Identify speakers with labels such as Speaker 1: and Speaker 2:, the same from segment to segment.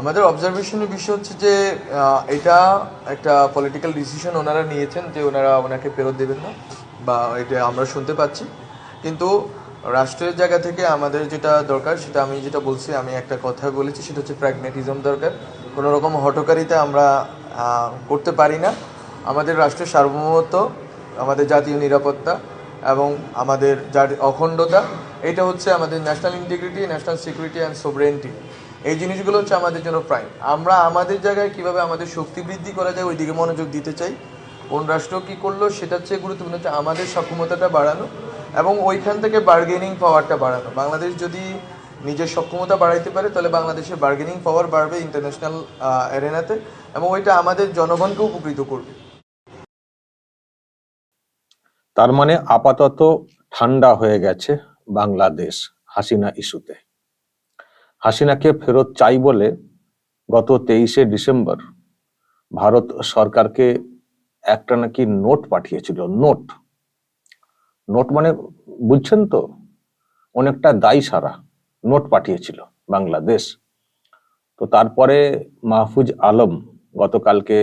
Speaker 1: আমাদের অবজারভেশনের বিষয় হচ্ছে যে এটা একটা পলিটিক্যাল ডিসিশন ওনারা নিয়েছেন যে ওনারা ওনাকে ফেরত দেবেন না, বা এটা আমরা শুনতে পাচ্ছি। কিন্তু রাষ্ট্রের জায়গা থেকে আমাদের যেটা দরকার, সেটা আমি যেটা বলছি, আমি একটা কথা বলেছি, সেটা হচ্ছে প্র্যাগনেটিজম দরকার। কোনো রকম হটকারিতা আমরা করতে পারি না। আমাদের রাষ্ট্রের সার্বভৌমত্ব, আমাদের জাতীয় নিরাপত্তা এবং আমাদের যার অখণ্ডতা, এটা হচ্ছে আমাদের national integrity national security and sovereignty এই জিনিসগুলো হচ্ছে আমাদের জন্য প্রাইম আমরা আমাদের জায়গায় কীভাবে আমাদের শক্তি বৃদ্ধি করা যায় ওই দিকে মনোযোগ দিতে চাই। কোন রাষ্ট্র কি করল সেটা হচ্ছে গুরুত্বপূর্ণ হচ্ছে আমাদের সক্ষমতাটা বাড়ানো এবং ওইখান থেকে বার্গেনিং পাওয়ারটা বাড়ানো। বাংলাদেশ যদি নিজের সক্ষমতা বাড়াইতে পারে, তাহলে বাংলাদেশের বার্গেনিং পাওয়ার বাড়বে ইন্টারন্যাশনাল অ্যারেনাতে এবং ওইটা আমাদের জনগণকে উপকৃত করবে।
Speaker 2: তার মানে আপাতত ঠান্ডা হয়ে গেছে বাংলাদেশ হাসিনা ইস্যুতে। হাসিনাকে ফেরত চাই বলে গত তেইশে ডিসেম্বর ভারত সরকারকে একটা নাকি নোট পাঠিয়েছিল, নোট। নোট মানে বুঝছেন তো, অনেকটা দায়ী সারা নোট পাঠিয়েছিল বাংলাদেশ। তো তারপরে মাহফুজ আলম গতকালকে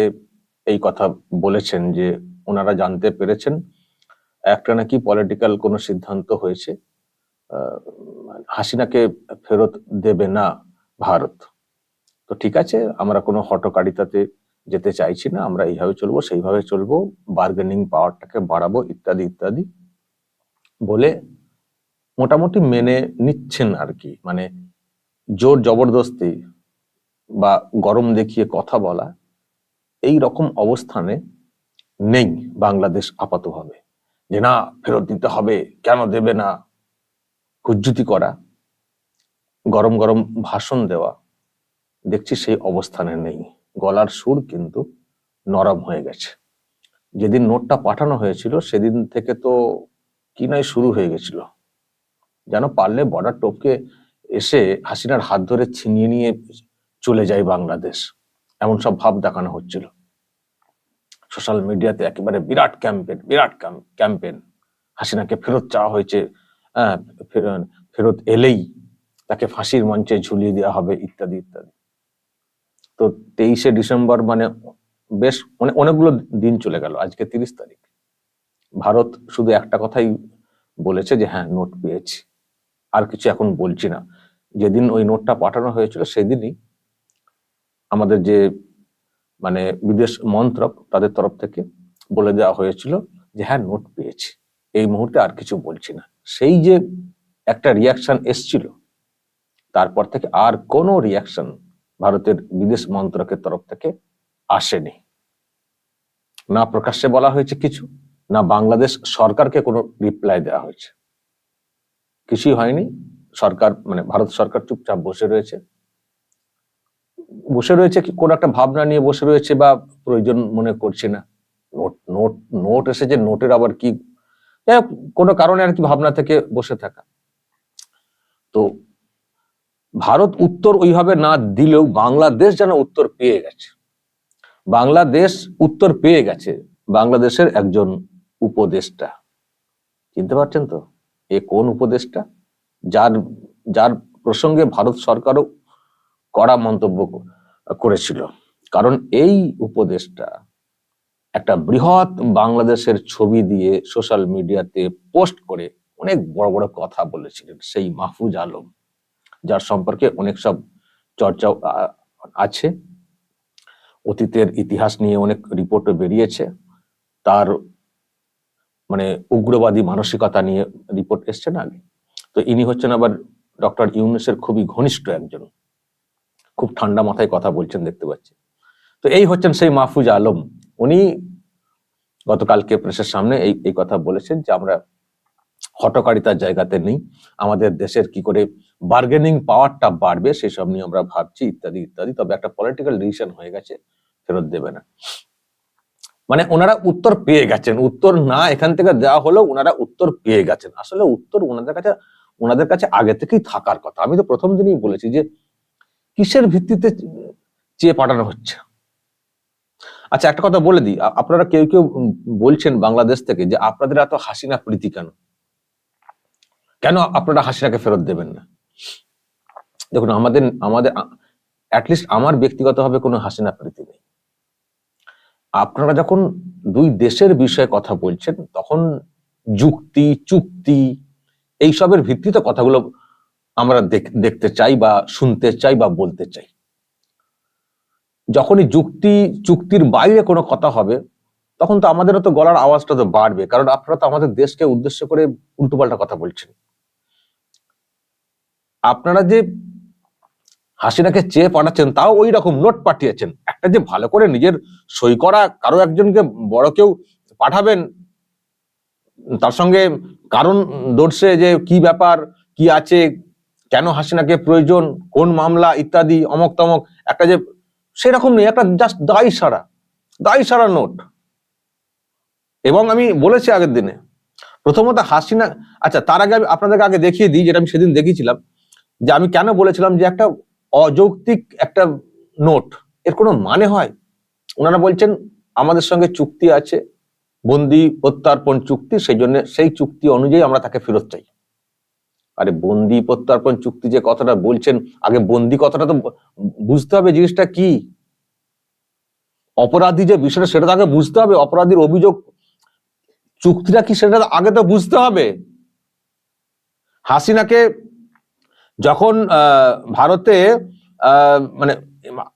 Speaker 2: এই কথা বলেছেন যে, ওনারা জানতে পেরেছেন একটা নাকি পলিটিক্যাল কোনো সিদ্ধান্ত হয়েছে। হাসিনাকে ফেরত দেবে না ভারত। তো ঠিক আছে, আমরা কোনো হটকারিতাতে যেতে চাইছি না, আমরা এইভাবে চলবো, সেইভাবে চলবো বার্গেনিং পাওয়ারটাকে বাড়াবো, ইত্যাদি ইত্যাদি বলে মোটামুটি মেনে নিচ্ছেন আর কি। মানে জোর জবরদস্তি বা গরম দেখিয়ে কথা বলা এই রকম অবস্থানে নেই, বাংলাদেশ আপাতভাবে। যে না, ফেরত দিতে হবে, কেন দেবে না? হুজ্জুতি করা গরম গরম ভাষণ দেওয়া দেখছি সেই অবস্থানে নেই। গলার সুর কিন্তু নরম হয়ে গেছে। যেদিন নোটটা পাঠানো হয়েছিল সেদিন থেকে তো কি নয় শুরু হয়ে গেছিল। যেন পারলে বর্ডার টপকে এসে হাসিনার হাত ধরে ছিনিয়ে নিয়ে চলে যায় বাংলাদেশ। এমন সব ভাব দেখানো হচ্ছিল। সোশ্যাল মিডিয়াতে একেবারে বিরাট ক্যাম্পেন বিরাট ক্যাম্পেন হাসিনাকে ফেরত চাওয়া হয়েছে হ্যাঁ, ফেরত এলেই তাকে ফাঁসির মঞ্চে ঝুলিয়ে দেওয়া হবে, ইত্যাদি ইত্যাদি। তো তেইশে ডিসেম্বর মানে বেশ মানে অনেকগুলো দিন চলে গেল, আজকে তিরিশ তারিখ। ভারত শুধু একটা কথাই বলেছে যে হ্যাঁ নোট পেয়েছি। আর কিছু এখন বলছি না। যেদিন ওই নোটটা পাঠানো হয়েছিল, সেদিনই আমাদের যে মানে বিদেশ মন্ত্রক, তাদের তরফ থেকে বলে দেওয়া হয়েছিল যে হ্যাঁ নোট পেয়েছি। এই মুহূর্তে আর কিছু বলছি না। সেই যে একটা রিয়াকশন এসছিল, তারপর থেকে আর কোনো রিয়াকশন ভারতের বিদেশ মন্ত্রকের তরফ থেকে আসেনি। না প্রকাশ্যে বলা হয়েছে কিছু, না বাংলাদেশ সরকারকে কোনো রিপ্লাই দেওয়া হয়েছে। কিছুই হয়নি। সরকার মানে ভারত সরকার চুপচাপ বসে রয়েছে। বসে রয়েছে কি কোন একটা ভাবনা নিয়ে বসে রয়েছে বা প্রয়োজন মনে করছে না। নোট নোট নোট এসেছে, নোটের আবার কি কোনো কারণে আর কি ভাবনা থেকে বসে থাকা। তো ভারত উত্তর ওইভাবে না দিলেও বাংলাদেশ যেন উত্তর পেয়ে গেছে। বাংলাদেশ উত্তর পেয়ে গেছে, বাংলাদেশের একজন উপদেষ্টা। চিনতে পারছেন তো? এ কোন উপদেষ্টা? যার যার প্রসঙ্গে ভারত সরকারও কড়া মন্তব্য করেছিল। কারণ এই উপদেশটা একটা বৃহৎ বাংলাদেশের ছবি দিয়ে সোশ্যাল মিডিয়াতে পোস্ট করে অনেক বড় বড় কথা বলেছিলেন সেই মাহফুজ আলম, যার সম্পর্কে অনেক সব চর্চা আছে। অতীতের ইতিহাস নিয়ে অনেক রিপোর্টও বেরিয়েছে। তার মানে উগ্রবাদী মানসিকতা নিয়ে রিপোর্ট এসছে না আগে। তো ইনি হচ্ছেন আবার ডক্টর ইউনুসের খুবই ঘনিষ্ঠ একজন। খুব ঠান্ডা মাথায় কথা বলছেন দেখতে পাচ্ছি। তো এই হচ্ছেন সেই মাহফুজ আলম। উনি গতকালকে প্রেসের সামনে এই এই কথা বলেছেন যে আমরা হটকারিতার জায়গাতে নেই। আমাদের দেশের কি করে বার্গেনিং পাওয়ারটা বাড়বে সেসব নিয়ে আমরা ভাবছি, ইত্যাদি ইত্যাদি। তবে একটা পলিটিক্যাল ডিসিশন হয়ে গেছে, ফেরত দেবে না। মানে ওনারা উত্তর পেয়ে গেছেন। উত্তর না এখান থেকে দেওয়া হলেও ওনারা উত্তর পেয়ে গেছেন। আসলে উত্তর ওনাদের কাছে ওনাদের কাছে আগে থেকেই থাকার কথা। আমি তো প্রথম দিনই বলেছি যে কিসের ভিত্তিতে চেয়ে পাঠানো হচ্ছে? আচ্ছা একটা কথা বলে দিই। আপনারা কেউ কেউ বলছেন বাংলাদেশ থেকে যে আপনাদের এত হাসিনা প্রীতি কেন? কেন আপনারা হাসিনাকে ফেরত দেবেন না? দেখুন, আমাদের আমাদের অ্যাটলিস্ট আমার ব্যক্তিগতভাবে কোনো হাসিনা প্রীতি নেই। আপনারা যখন দুই দেশের বিষয়ে কথা বলছেন, তখন যুক্তি, চুক্তি এইসবের ভিত্তিতে কথাগুলো আমরা দেখ- দেখতে চাই বা শুনতে চাই বা বলতে চাই। যখনই যুক্তি, চুক্তির বাইরে কোনো কথা হবে, তখন তো আমাদেরও তো গলার আওয়াজটা তো বাড়বে, কারণ আপনারা তো আমাদের দেশকে উদ্দেশ্য করে উল্টোপাল্টা কথা বলছেন। আপনারা যে হাসিনাকে চেয়ে পাঠাচ্ছেন, তাও ওই রকম নোট পাঠিয়েছেন। একটা যে ভালো করে নিজের সই করা, কারও একজনকে বড় কেউ পাঠাবেন, তার সঙ্গে কারণ দর্শে যে কি ব্যাপার, কি আছে, কেন হাসিনাকে প্রয়োজন, কোন মামলা, ইত্যাদি অমক তমক একটা যে সেরকম নেই, একটা জাস্ট দায় সারা দায় সারা নোট। এবং আমি বলেছি আগের দিনে, প্রথমত হাসিনা আচ্ছা তার আগে আমি আপনাদেরকে আগে দেখিয়ে দিই, যেটা আমি সেদিন দেখিয়েছিলাম, যে আমি কেন বলেছিলাম যে একটা অযৌক্তিক একটা নোট, এর কোনো মানে হয়? ওনারা বলছেন, আমাদের সঙ্গে চুক্তি আছে, বন্দি প্রত্যার্পণ চুক্তি, সেই জন্য, সেই চুক্তি অনুযায়ী আমরা তাকে ফেরত চাই। আরে বন্দি প্রত্যার্পণ চুক্তি যে কথাটা বলছেন, আগে বন্দি কথাটা তো বুঝতে হবে জিনিসটা কি? অপরাধী যে বিষয়টা সেটা আগে বুঝতে হবে, অপরাধীর অভিযোগ, চুক্তিটা কি সেটা আগে তো বুঝতে হবে। হাসিনাকে যখন ভারতে মানে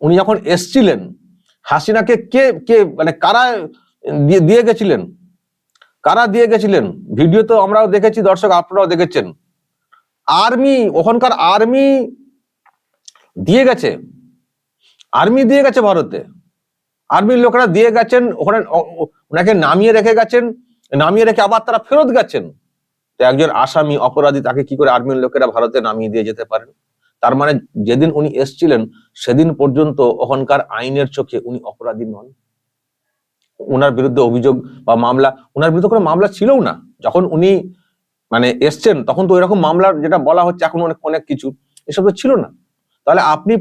Speaker 2: উনি যখন এসছিলেন, হাসিনাকে কে কে মানে কারা দিয়ে গেছিলেন? কারা দিয়ে গেছিলেন? ভিডিও তো আমরাও দেখেছি, দর্শক আপনারাও দেখেছেন। আর্মি ওখানকার আর্মি দিয়ে গেছে। আর্মি দিয়ে গেছে ভারতে। আর্মির লোকেরা দিয়ে গেছেন, ওখানে ওনাকে নামিয়ে রেখে গেছেন, নামিয়ে রেখে আবার তারা ফেরত গেছেন। তো একজন আসামি অপরাধী তাকে কি করে আর্মির লোকেরা ভারতে নামিয়ে দিয়ে যেতে পারেন? তার মানে যেদিন উনি এসছিলেন, সেদিন পর্যন্ত ওখানকার আইনের চোখে উনি অপরাধী নন। ওনার বিরুদ্ধে অভিযোগ বা মামলা ওনার বিরুদ্ধে কোনো মামলা ছিলও না। যখন উনি মানে এসছেন, তখন তো এরকম মামলার যেটা বলা হচ্ছে এখন অনেক অনেক কিছু, এসব তো ছিল না। তাহলে আপনি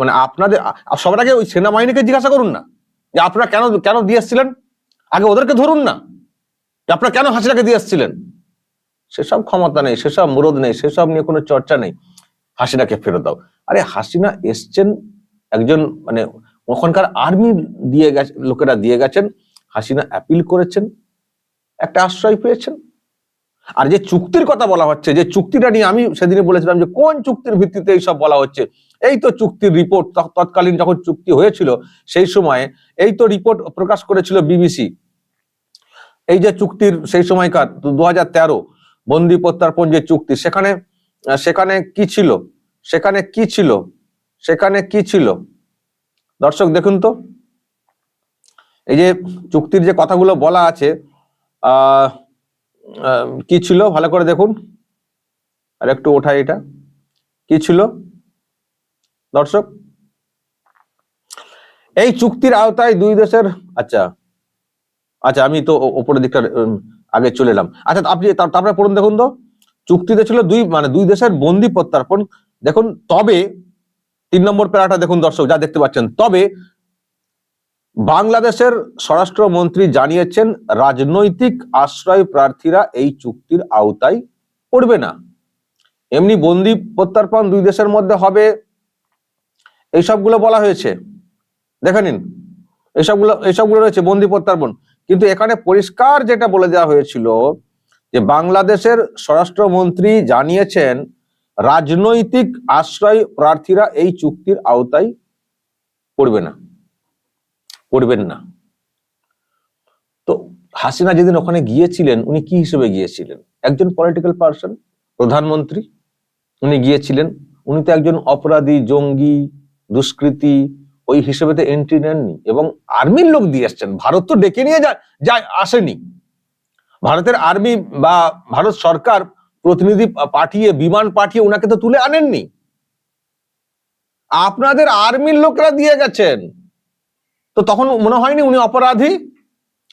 Speaker 2: মানে আপনাদের সবার আগে ওই সেনাবাহিনীকে জিজ্ঞাসা করুন না, যে আপনারা কেন কেন দিয়ে এসছিলেন? আগে ওদেরকে ধরুন না, যে আপনারা কেন হাসিনাকে দিয়ে এসছিলেন? সেসব ক্ষমতা নেই, সেসব মুরদ নেই, সেসব নিয়ে কোনো চর্চা নেই। হাসিনাকে ফেরত দাও। আরে হাসিনা এসছেন, একজন মানে ওখানকার আর্মি দিয়ে গেছে, লোকেরা দিয়ে গেছেন, হাসিনা অ্যাপিল করেছেন, একটা আশ্রয় পেয়েছেন। আর যে চুক্তির কথা বলা হচ্ছে, যে চুক্তিটা নিয়ে আমি সেদিনে বলেছিলাম যে কোন চুক্তির ভিত্তিতে এইসব বলা হচ্ছে, এই তো চুক্তির রিপোর্ট তৎকালীন যখন চুক্তি হয়েছিল, সেই সময়ে এই তো রিপোর্ট প্রকাশ করেছিল বিবিসি। এই যে চুক্তির সেই সময়কার দু হাজার তেরো বন্দি প্রত্যার্পণ যে চুক্তি, সেখানে সেখানে কি ছিল? সেখানে কি ছিল? সেখানে কি ছিল? দর্শক দেখুন তো, এই যে চুক্তির যে কথাগুলো বলা আছে, আহ কি ছিল? ভালো করে দেখুন। আর একটু ওঠাই এটা। কি ছিল? দর্শক, এই চুক্তির আওতায় দুই দেশের আচ্ছা আচ্ছা আমি তো ওপরের দিকটা আগে চলে এলাম। আচ্ছা আপনি তারপরে পড়ুন দেখুন তো। চুক্তিতে ছিল দুই মানে দুই দেশের বন্দি প্রত্যার্পণ। দেখুন, তবে, তিন নম্বর প্যারাটা দেখুন দর্শক, যা দেখতে পাচ্ছেন। তবে বাংলাদেশের স্বরাষ্ট্রমন্ত্রী জানিয়েছেন, রাজনৈতিক আশ্রয় প্রার্থীরা এই চুক্তির আওতায় পড়বে না। এমনি বন্দি প্রত্যার্পণ দুই দেশের মধ্যে হবে। এইসবগুলো বলা হয়েছে। দেখে নিন এসবগুলো এসবগুলো রয়েছে, বন্দি প্রত্যার্পণ। কিন্তু এখানে পরিষ্কার যেটা বলে দেওয়া হয়েছিল যে বাংলাদেশের স্বরাষ্ট্রমন্ত্রী জানিয়েছেন, রাজনৈতিক আশ্রয় প্রার্থীরা এই চুক্তির আওতায় পড়বে না। পড়বেন না। তো হাসিনা যেদিন ওখানে গিয়েছিলেন, উনি কি হিসেবে গিয়েছিলেন? একজন পলিটিক্যাল পার্সন প্রধানমন্ত্রী, উনি গিয়েছিলেন। উনি তো একজন অপরাধী, জঙ্গি, দুষ্কৃতী, ওই হিসেবে তো এন্ট্রি নেননি এবং আর্মির লোক দিয়ে এসছেন। ভারত তো ডেকে নিয়ে যা যায়, আসেনি। ভারতের আর্মি বা ভারত সরকার প্রতিনিধি পাঠিয়ে, বিমান পাঠিয়ে ওনাকে তো তুলে আনেননি। আপনাদের আর্মির লোকরা দিয়ে গেছেন। তো তখন মনে হয়নি উনি অপরাধী?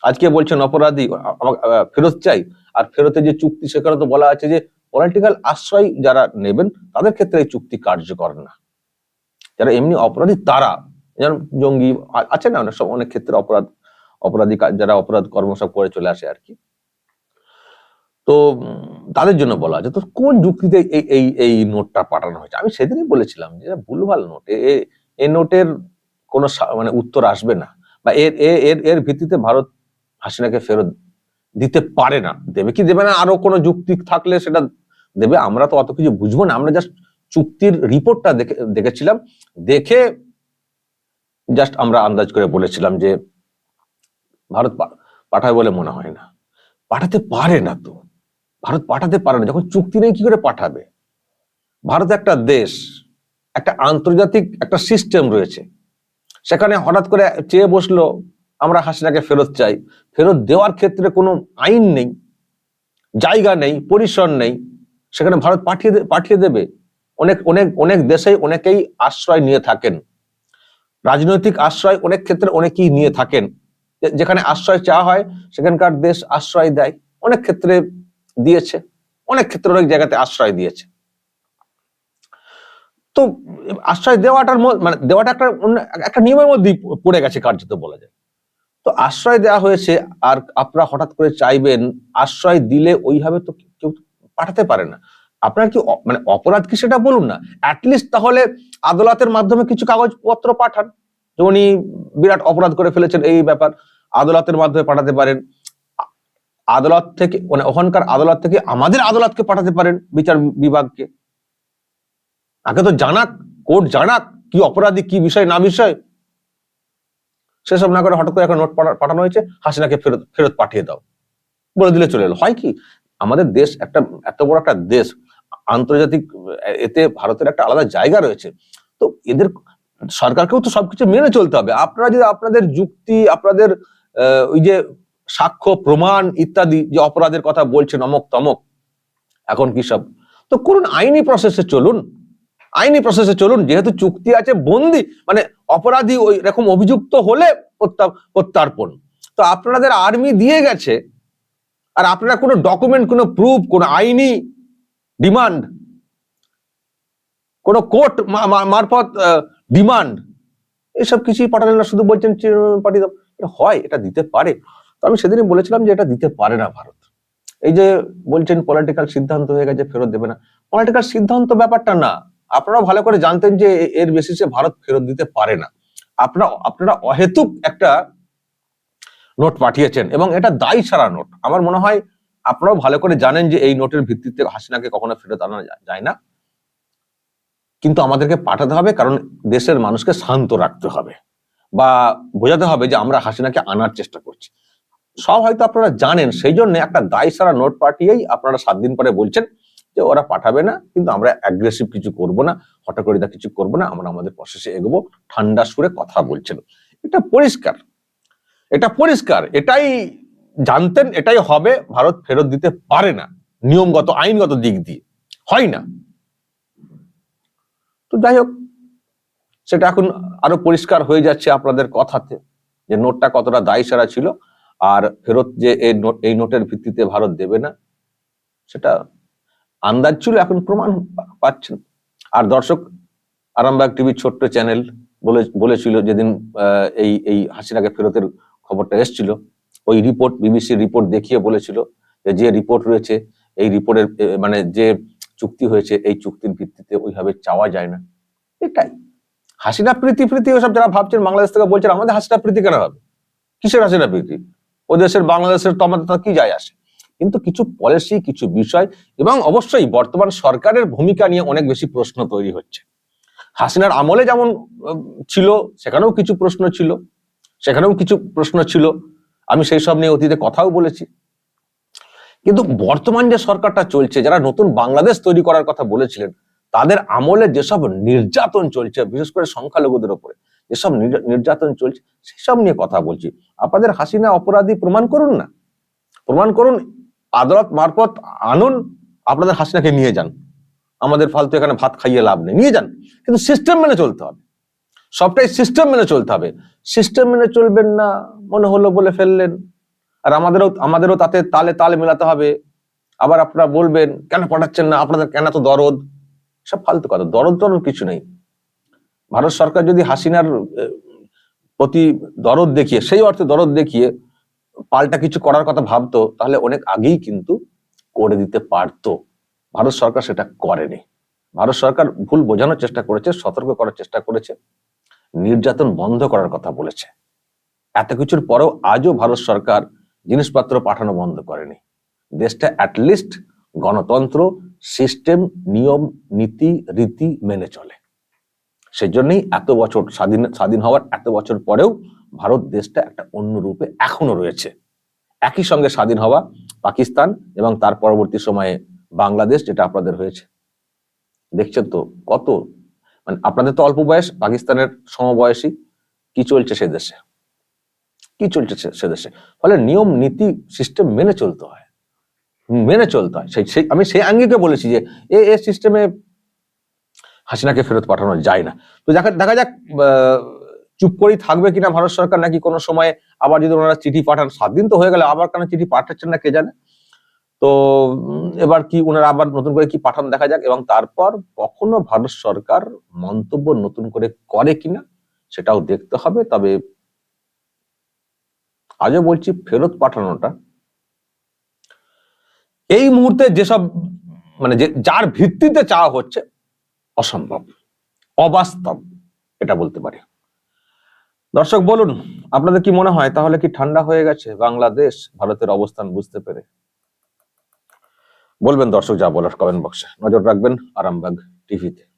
Speaker 2: আজকে বলছেন অপরাধী ফেরত চাই। আর ফেরতের যে চুক্তি, সেখানে তো বলা আছে যে পলিটিক্যাল আশ্রয় যারা নেবেন, তাদের ক্ষেত্রে এই চুক্তি কার্যকর না। যারা এমনি অপরাধী, তারা। যেমন জঙ্গি আছে না অনেক সব অনেক ক্ষেত্রে অপরাধ, অপরাধী যারা অপরাধ কর্ম সব করে চলে আসে আর কি। তো, তাদের জন্য বলা আছে। তো কোন যুক্তিতে এই এই নোটটা পাঠানো হয়েছে? আমি সেদিনই বলেছিলাম যে ভুলভাল নোট। এ- নোটের কোনো মানে উত্তর আসবে না বা এর এর এর ভিত্তিতে ভারত হাসিনাকে ফেরত দিতে পারে না। দেবে কি দেবে না? আরও কোনো যুক্তি থাকলে সেটা দেবে। আমরা তো অত কিছু বুঝব না। আমরা জাস্ট চুক্তির রিপোর্টটা দেখে, দেখেছিলাম। দেখে জাস্ট আমরা আন্দাজ করে বলেছিলাম যে ভারত পা- পাঠাবে বলে মনে হয় না। পাঠাতে পারে না তো। ভারত পাঠাতে পারে না। যখন চুক্তি নেই কি করে পাঠাবে? ভারত একটা দেশ, একটা আন্তর্জাতিক একটা সিস্টেম রয়েছে। সেখানে হঠাৎ করে চেয়ে বসল, আমরা হাসিনাকে ফেরত চাই। ফেরত দেওয়ার ক্ষেত্রে কোনো আইন নেই, জায়গা নেই, পরিসর নেই। সেখানে ভারত পাঠিয়ে পাঠিয়ে দেবে। অনেক অনেক অনেক দেশেই অনেকেই আশ্রয় নিয়ে থাকেন। রাজনৈতিক আশ্রয় অনেক ক্ষেত্রে অনেকেই নিয়ে থাকেন। যেখানে আশ্রয় চাওয়া হয়, সেখানকার দেশ আশ্রয় দেয়। অনেক ক্ষেত্রে দিয়েছে। অনেক ক্ষেত্রে অনেক জায়গাতে আশ্রয় দিয়েছে। তো আশ্রয় দেওয়াটার মানে দেওয়াটা একটা একটা নিয়মের মধ্যেই পড়ে গেছে কার্যত বলা যায়। তো আশ্রয় দেওয়া হয়েছে আর আপনারা হঠাৎ করে চাইবেন, আশ্রয় দিলে ওইভাবে তো কেউ পাঠাতে পারে না। আপনার কি মানে অপরাধ কি সেটা বলুন না। অ্যাটলিস্ট তাহলে আদালতের মাধ্যমে কিছু কাগজপত্র পাঠান, যে উনি বিরাট অপরাধ করে ফেলেছেন এই ব্যাপার, আদালতের মাধ্যমে পাঠাতে পারেন। আদালত থেকে মানে ওখানকার আদালত থেকে আমাদের আদালতকে পাঠাতে পারেন বিচার বিভাগকে। আগে তো জানাক, কোর্ট জানাক, কি অপরাধী, কি বিষয়, না বিষয়। সেসব না করে হঠাৎ করে একটা নোট পাঠানো হয়েছে, হাসিনাকে ফেরত ফেরত পাঠিয়ে দাও। বলে দিলে চলে এলো। হয় কি, আমাদের দেশ একটা, এত বড় একটা দেশ, আন্তর্জাতিক, এতে ভারতের একটা আলাদা জায়গা রয়েছে। তো এদের, সরকারকেও তো সবকিছু মেনে চলতে হবে। আপনারা যদি আপনাদের যুক্তি, আপনাদের ওই যে সাক্ষ্য, প্রমাণ ইত্যাদি, যে অপরাধের কথা বলছেন অমক তমক এখন কি সব? তো করুন, আইনি প্রসেসে চলুন। আইনি প্রসেসে চলুন, যেহেতু চুক্তি আছে বন্দি মানে অপরাধী ওই রকম অভিযুক্ত হলে প্রত্যা- প্রত্যার্পণ। তো আপনাদের আর্মি দিয়ে গেছে, আর আপনারা কোনো ডকুমেন্ট কোনো প্রুফ কোনো আইনি ডিমান্ড কোনো কোর্ট মারফত ডিমান্ড এসব কিছুই পাঠালেন না, শুধু বলছেন পাঠিয়ে দাও হয়, এটা দিতে পারে। তো আমি সেদিনই বলেছিলাম যে এটা দিতে পারে না ভারত। এই যে বলছেন পলিটিক্যাল সিদ্ধান্ত হয়ে গেছে, ফেরত দেবে না। পলিটিক্যাল সিদ্ধান্ত ব্যাপারটা না। আপনারা ভালো করে জানতেন যে এর বেসিসে ভারত ফেরত দিতে পারে না। আপনারা আপনারা অহেতুক একটা নোট পাঠিয়েছেন এবং এটা দায়ী সারা নোট। আমার মনে হয় আপনারাও ভালো করে জানেন যে এই নোটের ভিত্তিতে হাসিনাকে কখনো ফেরত আনা যায় না। কিন্তু আমাদেরকে পাঠাতে হবে কারণ দেশের মানুষকে শান্ত রাখতে হবে বা বোঝাতে হবে যে আমরা হাসিনাকে আনার চেষ্টা করছি। সব হয়তো আপনারা জানেন সেই জন্য একটা দায় সারা নোট পাঠিয়েই আপনারা সাত দিন পরে বলছেন যে ওরা পাঠাবে না, কিন্তু আমরা অ্যাগ্রেসিভ কিছু করব না, হঠাৎ কিছু করব না, আমরা আমাদের প্রসেসে এগোবো, ঠান্ডা সুরে কথা বলছেন এটা পরিষ্কার। এটা পরিষ্কার। এটাই জানতেন, এটাই হবে, ভারত ফেরত দিতে পারে না, নিয়মগত, আইনগত দিক দিয়ে। হয় না। তো যাই হোক, সেটা এখন আরও পরিষ্কার হয়ে যাচ্ছে আপনাদের কথাতে, যে নোটটা কতটা দায়ী সারা ছিল, আর ফেরত যে এই নোটের ভিত্তিতে ভারত দেবে না, সেটা আন্দাজ ছিল, এখন প্রমাণ পাচ্ছেন। আর দর্শক, আরামবাগ টিভির ছোট্ট চ্যানেল বলে, বলেছিল যেদিন এই এই হাসিনাকে ফেরতের খবরটা এসেছিল, ওই রিপোর্ট বিবিসির রিপোর্ট দেখিয়ে বলেছিল যে যে রিপোর্ট রয়েছে, এই রিপোর্টের মানে যে চুক্তি হয়েছে, এই চুক্তির ভিত্তিতে ওইভাবে চাওয়া যায় না। এটাই। হাসিনা প্রীতি প্রীতি ওসব যারা ভাবছেন, বাংলাদেশ থেকে বলছেন, আমাদের হাসিনা প্রীতি কেন হবে? কিসের হাসিনা প্রীতি? ও দেশের বাংলাদেশের তো আমাদের কি যায় আসে? কিন্তু কিছু পলিসি, কিছু বিষয় এবং অবশ্যই বর্তমান সরকারের ভূমিকা নিয়ে অনেক বেশি প্রশ্ন তৈরি হচ্ছে। হাসিনার আমলে যেমন ছিল, সেখানেও কিছু প্রশ্ন ছিল, সেখানেও কিছু প্রশ্ন ছিল। আমি সেই সব নিয়ে অতীতে কথাও বলেছি। কিন্তু বর্তমান যে সরকারটা চলছে, যারা নতুন বাংলাদেশ তৈরি করার কথা বলেছিলেন, তাদের আমলে যেসব নির্যাতন চলছে, বিশেষ করে সংখ্যালঘুদের উপরে যেসব নির্যা- নির্যাতন চলছে, সেসব নিয়ে কথা বলছি। আপনাদের হাসিনা অপরাধী প্রমাণ করুন না। প্রমাণ করুন আদালত মারফত আনুন, আপনাদের হাসিনাকে নিয়ে যান। আমাদের ফালতু এখানে ভাত খাইয়ে লাভ নেই, নিয়ে যান। কিন্তু সিস্টেম মেনে চলতে হবে। সবটাই সিস্টেম মেনে চলতে হবে। সিস্টেম মেনে চলবেন না, মনে হলো বলে ফেললেন। আর আমাদেরও আমাদেরও তাতে তালে তালে মেলাতে হবে। আবার আপনারা বলবেন, কেন পাঠাচ্ছেন না? আপনাদের কেন তো দরদ? সব ফালতু কথা। দরদ টরদ কিছু নেই। ভারত সরকার যদি হাসিনার প্রতি দরদ দেখিয়ে, সেই অর্থে দরদ দেখিয়ে পাল্টা কিছু করার কথা ভাবতো, তাহলে অনেক আগেই কিন্তু করে দিতে পারতো। ভারত সরকার সেটা করেনি। ভারত সরকার ভুল বোঝানোর চেষ্টা করেছে, সতর্ক করার চেষ্টা করেছে, নির্যাতন বন্ধ করার কথা বলেছে। এত কিছুর পরেও আজও ভারত সরকার জিনিসপত্র পাঠানো বন্ধ করেনি। দেশটা অ্যাটলিস্ট গণতন্ত্র সিস্টেম নিয়ম, নীতি, রীতি মেনে চলে। সেজন্যই এত বছর স্বাধীন স্বাধীন হওয়ার এত বছর পরেও ভারত দেশটা একটা অন্য রূপে এখনও রয়েছে। একই সঙ্গে স্বাধীন হওয়া পাকিস্তান এবং তার পরবর্তী সময়ে বাংলাদেশ, যেটা আপনাদের হয়েছে। দেখছেন তো কত মানে আপনাদের তো অল্প বয়স, পাকিস্তানের সমবয়সী। কি চলছে সে দেশে? কি চলছে সে- দেশে? ফলে নিয়ম, নীতি সিস্টেম মেনে চলতে হয়। মেনে চলতে হয়। সেই আমি সেই আঙ্গিকে বলেছি যে, এ সিস্টেমে হাসিনাকে ফেরত পাঠানো যায় না। তো দেখা দেখা যাক চুপ করেই থাকবে কিনা ভারত সরকার নাকি কোনো সময় আবার যদি ওনারা চিঠি পাঠান? সাত দিন তো হয়ে গেলে, আবার কেন চিঠি পাঠাচ্ছেন না কে জানে? তো এবার কি ওনারা আবার নতুন করে কি পাঠান দেখা যাক, এবং তারপর কখনো ভারত সরকার মন্তব্য নতুন করে করে কিনা সেটাও দেখতে হবে। তবে আজও বলছি, ফেরত পাঠানোটা এই মুহূর্তে যেসব মানে যে, যার ভিত্তিতে চাওয়া হচ্ছে, অসম্ভব, অবাস্তব, এটা বলতে পারি। দর্শক, বলুন, আপনাদের কি মনে হয়, তাহলে কি ঠান্ডা হয়ে গেছে বাংলাদেশ? ভারতের অবস্থান বুঝতে পেরে। বলবেন দর্শক, যা বলার কমেন্ট বক্সে। নজর রাখবেন আরামবাগ টিভিতে।